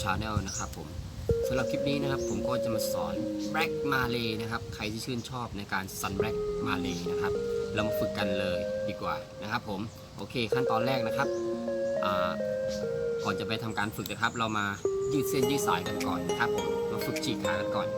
Channel นะครับผมสำหรับคลิปนี้นะครับผมก็จะมาสอน Black Malay นะครับ ใครที่ชื่นชอบในการ Sun Black Malay นะครับ เรามาฝึกกันเลยดีกว่านะครับผม โอเคขั้นตอนแรกนะครับก่อนจะไปทำการฝึกนะครับ เรามายืดเส้นยืดสายกันก่อนนะครับผม มาฝึกฉีกขากันก่อน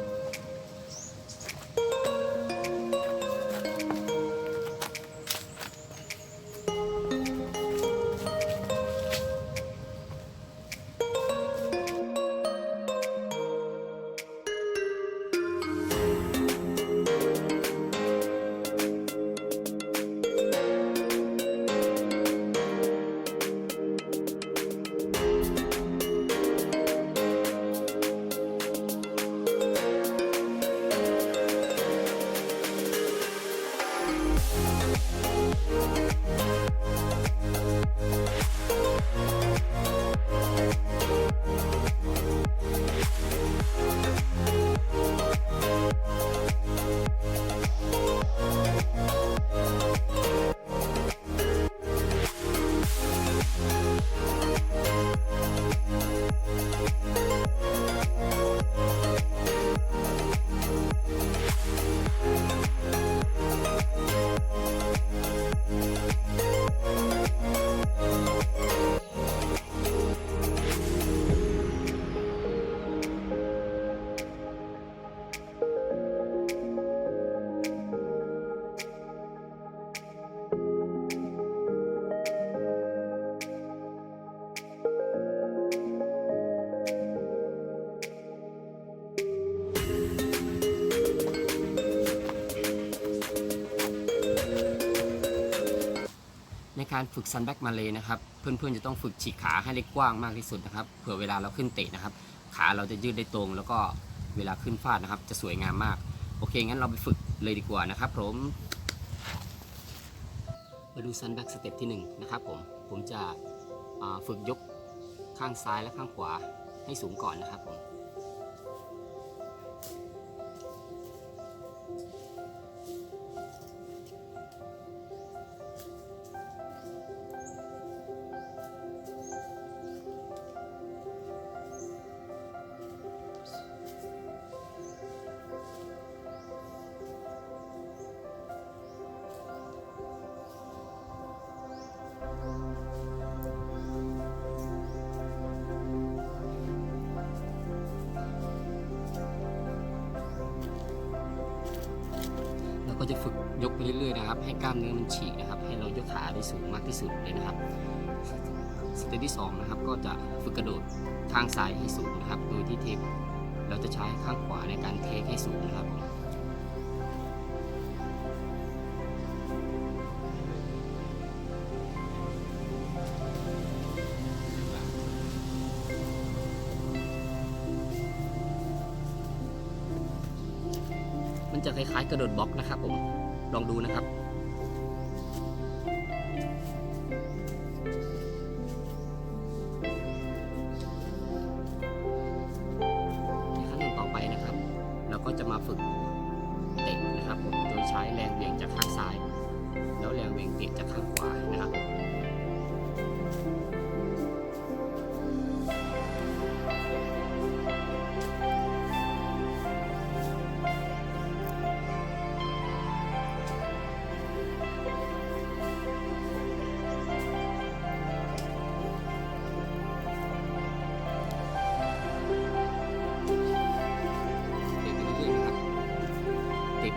การฝึกซันแบ็กมาเลยนะครับ เพื่อนๆจะต้องฝึกฉีกขาให้ได้กว้างมากที่สุดนะครับ เผื่อเวลาเราขึ้นเตะนะครับ ขาเราจะยืดได้ตรง แล้วก็เวลาขึ้นฟาดนะครับ จะสวยงามมาก โอเค งั้นเราไปฝึกเลยดีกว่านะครับผม มาดูซันแบ็กสเต็ปที่1นะครับผม ผมจะฝึกยกข้างซ้ายและข้างขวาให้สูงก่อนนะครับผม จะฝึกยกไปเรื่อยๆนะครับ ให้กล้ามเนื้อมันฉีกนะครับ ให้เรายกขาได้สูงมากที่สุดเลยนะครับสเต็ปที่สองนะครับก็จะฝึกกระโดดทางซ้ายให้สูงนะครับ โดยที่เทคเราจะใช้ข้างขวาในการเทคให้สูงนะครับ จะคล้ายๆกระโดดบล็อกนะครับผมลองดูนะครับ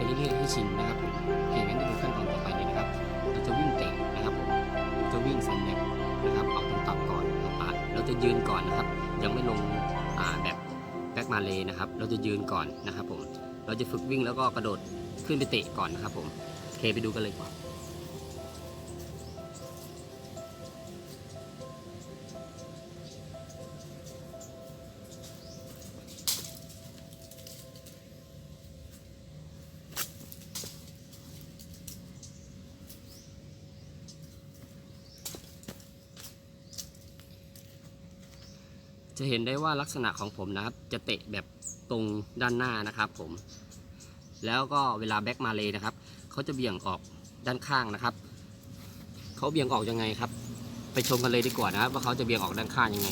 ไปเรื่อยๆนะครับเตะไปเรื่อยๆให้ชินนะครับผมโอเคงั้นไปดูขั้นตอนต่อไปเลยนะครับ เราจะวิ่งเตะนะครับผมจะวิ่งสันแบ็กนะครับเอาตรงต่ำก่อนนะครับเราจะยืนก่อนนะครับ ยังไม่ลงอ่าแบบแบ็กมาเลยนะครับ เราจะยืนก่อนนะครับผมเราจะฝึกวิ่งแล้วก็กระโดดขึ้นไปเตะก่อนนะครับผมโอเคไปดูกันเลยก่อน จะเห็นได้ว่าลักษณะของผมนะครับ จะเตะแบบตรงด้านหน้านะครับผม แล้วก็เวลาแบ็กมาเลยนะครับเขาจะเบี่ยงออกด้านข้างนะครับเขาเบี่ยงออกยังไงครับ ไปชมกันเลยดีกว่านะครับ ว่าเขาจะเบี่ยงออกด้านข้างยังไง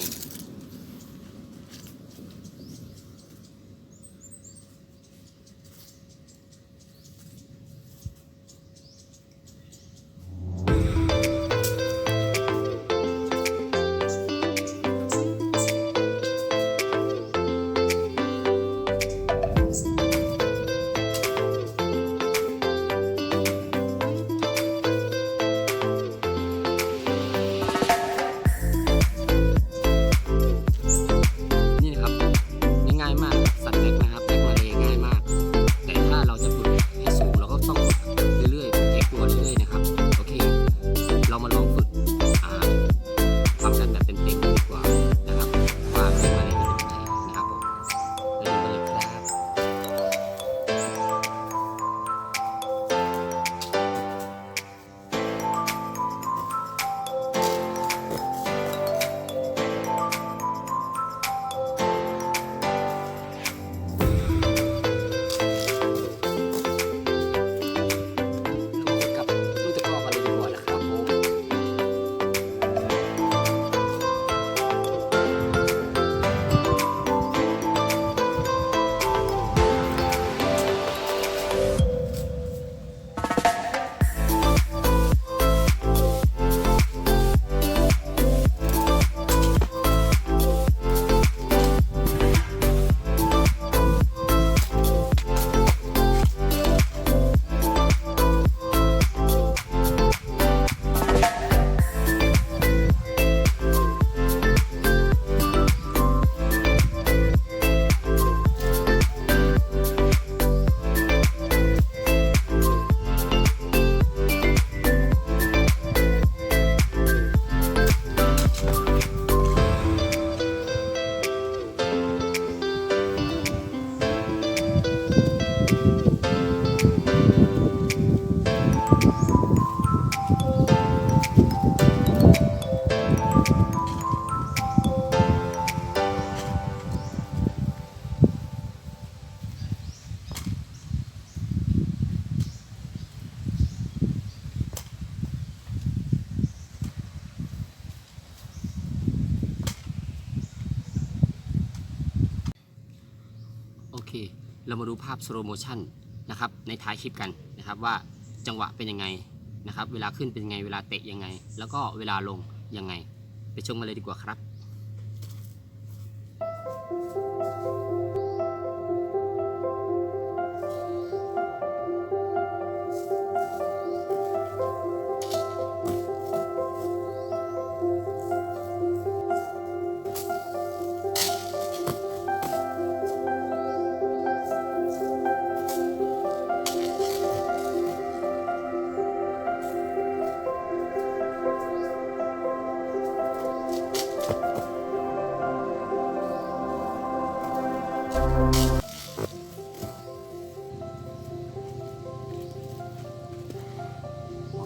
เรามาดูภาพสโลโมชันนะครับในท้ายคลิปกันนะครับว่าจังหวะเป็นยังไงนะครับ เวลาขึ้นเป็นยังไง เวลาเตะยังไง แล้วก็เวลาลงยังไง ไปชมกันเลยดีกว่าครับ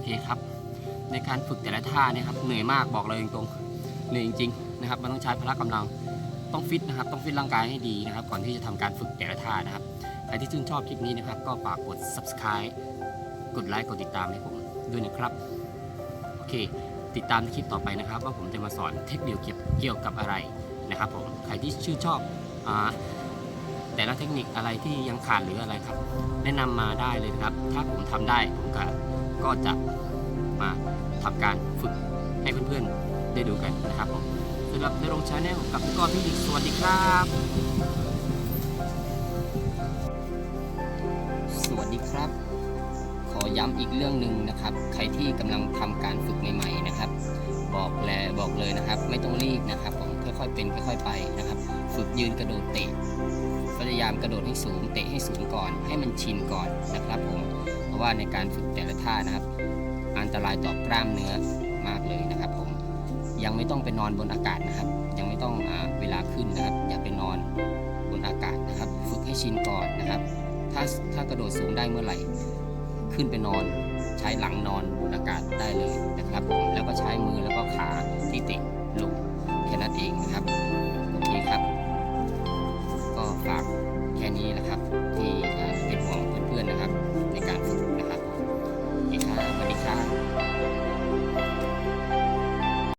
เคครับ ในการฝึกแต่ละท่าเนี่ยครับเหนื่อยมากบอกเลยตรงๆเหนื่อยจริงๆนะครับมันต้องใช้พละกำลังต้องฟิตนะครับต้องฟิตร่างกายให้ดีนะครับ ก่อนที่จะทำการฝึกแต่ละท่านะครับใครที่ชื่นชอบคลิปนี้นะครับ ก็ฝากกด subscribe กดไลค์กดติดตามให้ผมด้วยนะครับโอเค ติดตามคลิปต่อไปนะครับ ว่าผมจะมาสอนเทคนิคเกี่ยวกับอะไรนะครับผมใครที่ชื่นชอบอแต่ละเทคนิคอะไรที่ยังขาดหรืออะไรครับ แนะนำมาได้เลยนะครับ ถ้าผมทำได้ผมก็ ก็จะมาทำการฝึกให้เพื่อนๆได้ดูกันนะครับผมสำหรับในโรงชาแนลกับพี่กรพี่ดิกสวัสดีครับ สวัสดีครับ ขอย้ำอีกเรื่องหนึ่งนะครับ ใครที่กำลังทำการฝึกใหม่ๆนะครับ บอกแลบอกเลยนะครับ ไม่ต้องรีบนะครับผมค่อยๆเป็นค่อยๆไปนะครับ ฝึกยืนกระโดดเตะ ยายามกระโดดให้สูงเตะให้สูงก่อน ให้มันชินก่อนนะครับผมเพราะว่าในการฝึกแต่ละท่านะครับ อันตรายต่อกล้ามเนื้อมากเลยนะครับผมยังไม่ต้องไปนอนบนอากาศนะครับ ยังไม่ต้องอเวลาขึ้นนะครับ อย่าไปนอนบนอากาศนะครับ ฝึกให้ชินก่อนนะครับ ถ้าถ้ากระโดดสูงได้เมื่อไหร่ ขึ้นไปนอนใช้หลังนอนบนอากาศได้เลยนะครับผมแล้วก็ใช้มือแล้วก็ขาที่เตะครับ